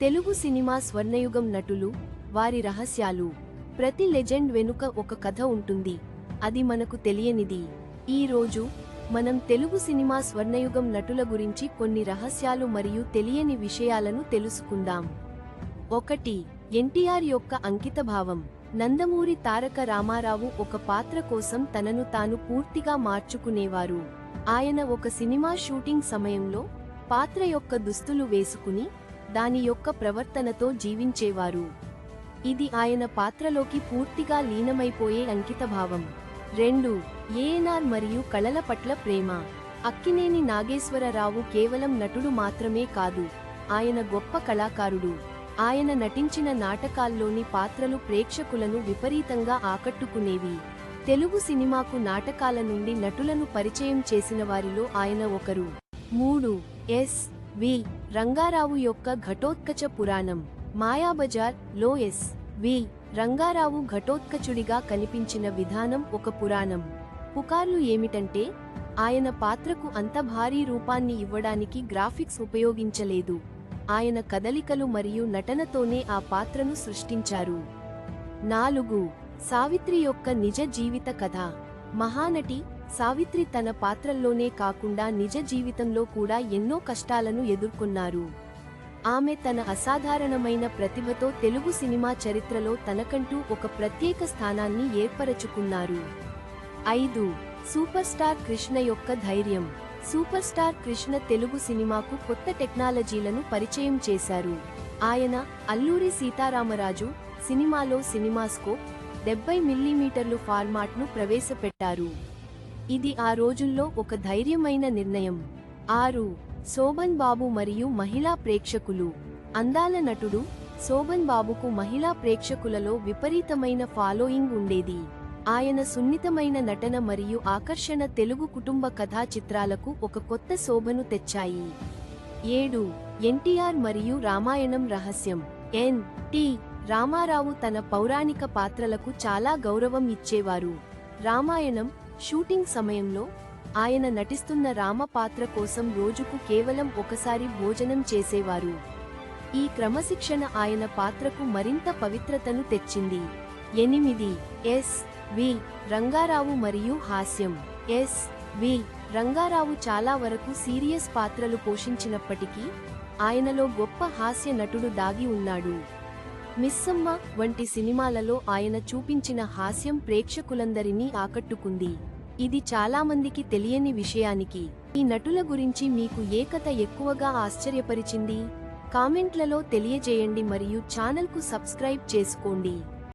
Telugu cinema స్వర్ణయుగం నటులు వారి రహస్యాలు ప్రతి లెజెండ్ వెనుక ఒక కథ ఉంటుంది. అది మనకు తెలియనిది. ఈ రోజు మనం తెలుగు సినిమా స్వర్ణయుగం నటుల గురించి కొన్ని రహస్యాలు మరియు తెలియని విషయాలను తెలుసుకుందాం. ఒకటి ఎన్టీఆర్ యొక్క అంకితభావం. నందమూరి తారక రామారావు ఒక పాత్ర కోసం తనను తాను పూర్తిగా మార్చుకునేవారు. ఆయన ఒక సినిమా షూటింగ్ సమయంలో పాత్ర యొక్క దుస్తులు వేసుకుని దాని యొక్క ప్రవర్తనతో జీవించేవారు. ఇది ఆయన పాత్రలోకి పూర్తిగా లీనమైపోయే అంకితభావం. రెండు ఏఎన్ఆర్ మరియు కళల పట్ల ప్రేమ. అక్కినేని నాగేశ్వరరావు కేవలం నటుడు మాత్రమే కాదు ఆయన గొప్ప కళాకారుడు. ఆయన నటించిన నాటకాల్లోని పాత్రలు ప్రేక్షకులను విపరీతంగా ఆకట్టుకునేవి. తెలుగు సినిమాకు నాటకాల నుండి నటులను పరిచయం చేసిన వారిలో ఆయన ఒకరు. మూడు ఎస్. వి. రంగారావు యొక్క ఘటోత్కచ పురాణం. మాయాబజార్లో ఎస్ వి. రంగారావు ఘటోత్కచుడిగా కనిపించిన విధానం ఒక పురాణం. పుకార్లు ఏమిటంటే ఆయన పాత్రకు అంత భారీ రూపాన్ని ఇవ్వడానికి గ్రాఫిక్స్ ఉపయోగించలేదు. ఆయన కదలికలు మరియు నటనతోనే ఆ పాత్రను సృష్టించారు. నాలుగు. సావిత్రి యొక్క నిజ జీవిత కథ. మహానటి సావిత్రి తన పాత్రల్లోనే కాకుండా నిజ జీవితంలో కూడా ఎన్నో కష్టాలను ఎదుర్కొన్నారు. ఆమె తన అసాధారణమైన ప్రతిభతో తెలుగు సినిమా చరిత్రలో తనకంటూ ఒక ప్రత్యేక స్థానాన్ని ఏర్పరచుకున్నారు. ఐదు సూపర్ స్టార్ కృష్ణ యొక్క ధైర్యం. సూపర్ స్టార్ కృష్ణ తెలుగు సినిమాకు కొత్త టెక్నాలజీలను పరిచయం చేశారు. ఆయన అల్లూరి సీతారామరాజు సినిమాలో సినిమాస్కోప్ డెబ్బై మిల్లీమీటర్లు ఫార్మాట్ను ప్రవేశపెట్టారు. ఇది ఆ రోజుల్లో ఒక ధైర్యమైన నిర్ణయం. ఆరు శోభన్ బాబు మరియు మహిళా ప్రేక్షకులు. అందాల నటుడు శోభన్ బాబుకు మహిళా ప్రేక్షకులలో విపరీతమైన ఫాలోయింగ్ ఉండేది. ఆయన సున్నితమైన నటన మరియు ఆకర్షణ తెలుగు కుటుంబ కథా చిత్రాలకు ఒక కొత్త శోభను తెచ్చాయి. ఏడు ఎన్టీఆర్ మరియు రామాయణం రహస్యం. ఎన్. టి. రామారావు తన పౌరాణిక పాత్రలకు చాలా గౌరవం ఇచ్చేవారు. రామాయణం షూటింగ్ సమయంలో ఆయన నటిస్తున్న రామ పాత్ర కోసం రోజుకు కేవలం ఒకసారి భోజనం చేసేవారు. ఈ క్రమశిక్షణ ఆయన పాత్రకు మరింత పవిత్రతను తెచ్చింది. ఎనిమిది. ఎస్. వి. రంగారావు మరియు హాస్యం. ఎస్. వి. రంగారావు చాలా వరకు సీరియస్ పాత్రలు పోషించినప్పటికీ ఆయనలో గొప్ప హాస్య నటుడు దాగి ఉన్నాడు. మిస్సమ్మ వంటి సినిమాలలో ఆయన చూపించిన హాస్యం ప్రేక్షకులందరినీ ఆకట్టుకుంది. ఇది చాలామందికి తెలియని విషయానికి. ఈ నటుల గురించి మీకు ఏ కథ ఎక్కువగా ఆశ్చర్యపరిచింది? కామెంట్లలో తెలియజేయండి మరియు ఛానల్కు సబ్స్క్రైబ్ చేసుకోండి.